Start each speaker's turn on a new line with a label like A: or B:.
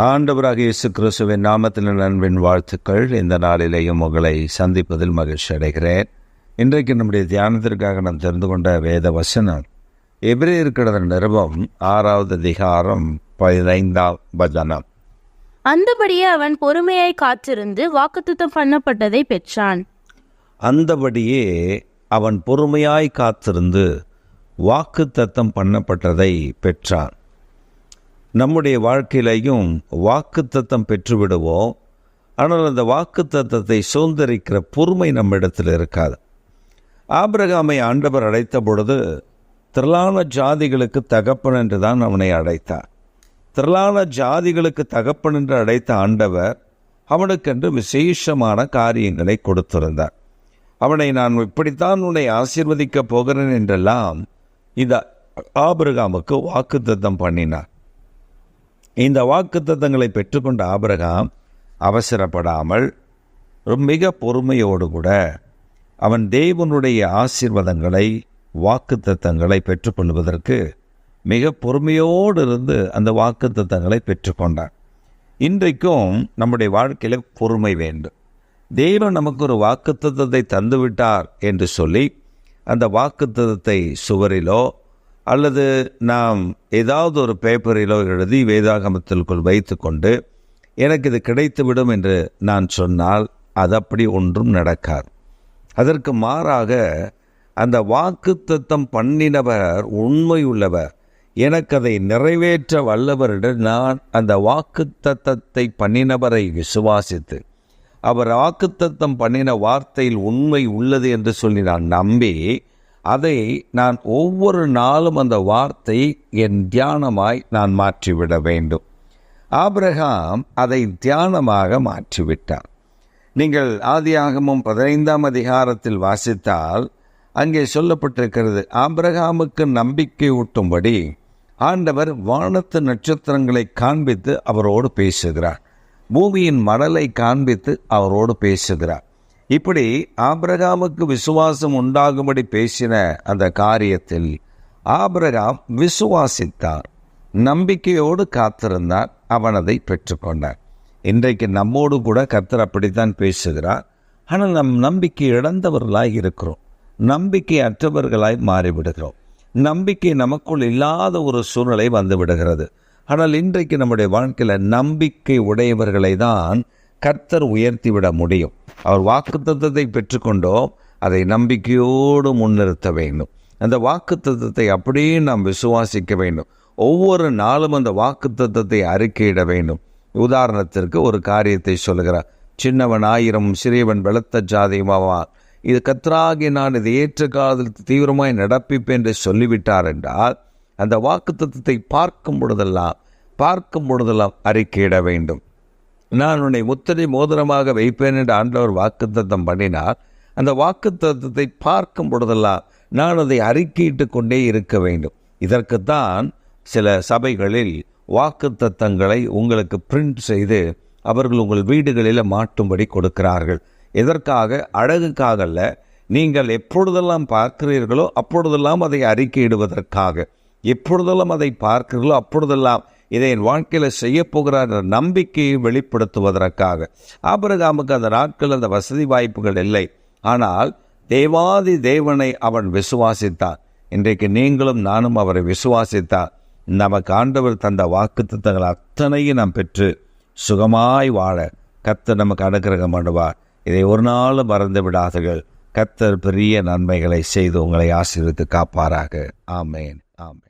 A: ஆண்டவராக இயேசு கிறிஸ்துவின் நாமத்தில் நண்பின் வாழ்த்துக்கள். இந்த நாளிலேயும் உங்களை சந்திப்பதில் மகிழ்ச்சி அடைகிறேன். இன்றைக்கு நம்முடைய தியானத்திற்காக நாம் தெரிந்து கொண்ட வேத வசனம் எபிரேயர்கிற நிருபம் ஆறாவது அதிகாரம் பதினைந்தாம் வசனம்.
B: அந்தபடியே அவன் பொறுமையாய் காத்திருந்து வாக்குத்தத்தம் பண்ணப்பட்டதை பெற்றான்.
A: அந்தபடியே அவன் பொறுமையாய் காத்திருந்து வாக்குத்தத்தம் பண்ணப்பட்டதை பெற்றான். நம்முடைய வாழ்க்கையிலையும் வாக்குத்தத்தம் பெற்றுவிடுவோம். ஆனால் அந்த வாக்குத்தத்தத்தை சுதந்திரிக்கிற பொறுமை நம்ம இடத்துல இருக்காது. ஆபிரகாமை ஆண்டவர் அழைத்த பொழுது திரளான ஜாதிகளுக்கு தகப்பன் என்று தான் அவனை அழைத்தார். திரளான ஜாதிகளுக்கு தகப்பன் என்று அழைத்த ஆண்டவர் அவனுக்கென்று விசேஷமான காரியங்களை கொடுத்திருந்தார். அவனை நான் இப்படித்தான் உன்னை ஆசீர்வதிக்கப் போகிறேன் என்றெல்லாம் இந்த ஆபிரகாமுக்கு வாக்குத்தத்தம் பண்ணினார். இந்த வாக்குத்தத்தங்களை பெற்றுக்கொண்ட ஆபிரகாம் அவசரப்படாமல் மிக பொறுமையோடு கூட அவன் தேவனுடைய ஆசீர்வாதங்களை வாக்குத்தத்தங்களை பெற்றுக்கொள்வதற்கு மிக பொறுமையோடு இருந்து அந்த வாக்குத்தத்தங்களை பெற்றுக்கொண்டான். இன்றைக்கும் நம்முடைய வாழ்க்கையில் பொறுமை வேண்டும். தெய்வம் நமக்கு ஒரு வாக்குத்தத்தை தந்துவிட்டார் என்று சொல்லி அந்த வாக்குத்தத்தை சுவரிலோ அல்லது நாம் ஏதாவது ஒரு பேப்பரிலோ எழுதி வேதாகமத்திற்குள் வைத்துக்கொண்டு எனக்கு இது கிடைத்துவிடும் என்று நான் சொன்னால் அது அப்படி ஒன்றும் நடக்காது. அதற்கு மாறாக அந்த வாக்குத்தத்தம் பண்ணினவர் உண்மை உள்ளவர் எனக்கு அதை நிறைவேற்ற வல்லவரிடம் நான் அந்த வாக்குத்தத்தத்தை பண்ணினவரை விசுவாசித்து அவர் வாக்குத்தத்தம் பண்ணின வார்த்தையில் உண்மை உள்ளது என்று சொல்லி நான் நம்பி அதை நான் ஒவ்வொரு நாளும் அந்த வார்த்தை என் தியானமாய் நான் மாற்றிவிட வேண்டும். ஆபிரகாம் அதை தியானமாக மாற்றிவிட்டார். நீங்கள் ஆதியாகமும் பதினைந்தாம் அதிகாரத்தில் வாசித்தால் அங்கே சொல்லப்பட்டிருக்கிறது ஆபிரகாமுக்கு நம்பிக்கை ஊட்டும்படி ஆண்டவர் வானத்து நட்சத்திரங்களை காண்பித்து அவரோடு பேசுகிறார். பூமியின் மடலை காண்பித்து அவரோடு பேசுகிறார். இப்படி ஆபிரகாமுக்கு விசுவாசம் உண்டாகும்படி பேசின அந்த காரியத்தில் ஆபிரகாம் விசுவாசித்தார். நம்பிக்கையோடு காத்திருந்தார் அவன் அதை பெற்றுக்கொண்டார். இன்றைக்கு நம்மோடு கூட கர்த்தர் அப்படித்தான் பேசுகிறார். ஆனால் நம் நம்பிக்கை இழந்தவர்களாய் இருக்கிறோம். நம்பிக்கை அற்றவர்களாய் மாறிவிடுகிறோம். நம்பிக்கை நமக்குள் இல்லாத ஒரு சூழ்நிலை வந்து விடுகிறது ஆனால் இன்றைக்கு நம்முடைய வாழ்க்கையில் நம்பிக்கை உடையவர்களை தான் கர்த்தர் உயர்த்திவிட முடியும். அவர் வாக்குத்தத்தத்தை பெற்றுக்கொண்டோம் அதை நம்பிக்கையோடு முன்னிறுத்த வேண்டும். அந்த வாக்குத்தத்தத்தை அப்படியே நாம் விசுவாசிக்க வேண்டும். ஒவ்வொரு நாளும் அந்த வாக்குத்தத்தத்தை அறிக்கையிட வேண்டும். உதாரணத்திற்கு ஒரு காரியத்தை சொல்கிறார் சின்னவன் ஆயிரம் சிறியவன் வெளுத்த ஜாதியுமாவான் இது கத்ராகி நான் இது ஏற்ற காலத்தில் தீவிரமாய் நடப்பிப்பேன் என்று சொல்லிவிட்டார் என்றால் அந்த வாக்குத்தத்தத்தை பார்க்கும் பொழுதெல்லாம் பார்க்கும் பொழுதெல்லாம் அறிக்கையிட வேண்டும். நான் உன்னை முத்திரை மோதிரமாக வைப்பேன் என்று ஆண்டவர் வாக்குத்தத்தம் பண்ணினார். அந்த வாக்குத்தத்தத்தை பார்க்கும் பொழுதெல்லாம் நான் அதை அறிக்கையிட்டு கொண்டே இருக்க வேண்டும். இதற்குத்தான் சில சபைகளில் வாக்குத்தத்தங்களை உங்களுக்கு பிரிண்ட் செய்து அவர்கள் உங்கள் வீடுகளில் மாட்டும்படி கொடுக்கிறார்கள். எதற்காக? அழகுக்காக அல்ல. நீங்கள் எப்பொழுதெல்லாம் பார்க்கிறீர்களோ அப்பொழுதெல்லாம் அதை அறிக்கையிடுவதற்காக. எப்பொழுதெல்லாம் அதை பார்க்கிறீர்களோ அப்பொழுதெல்லாம் இதை என் வாழ்க்கையில் செய்யப்போகிறார் என்ற நம்பிக்கையை வெளிப்படுத்துவதற்காக. ஆபிரகாமுக்கு அந்த நாட்கள் அந்த வசதி வாய்ப்புகள் இல்லை. ஆனால் தேவாதி தேவனை அவன் விசுவாசித்தான் இன்றைக்கு நீங்களும் நானும் அவரை விசுவாசித்தார் நமக்கு ஆண்டவர் தந்த வாக்குத்தத்தங்கள் அத்தனையும் நாம் பெற்று சுகமாய் வாழ கத்தர் நமக்கு அனுகிரகம் பண்ணுவார். இதை ஒரு நாளும் மறந்து விடாதீர்கள். கத்தர் பெரிய நன்மைகளை செய்து உங்களை ஆசீர்வித்து காப்பாராக. ஆமேன். ஆமேன்.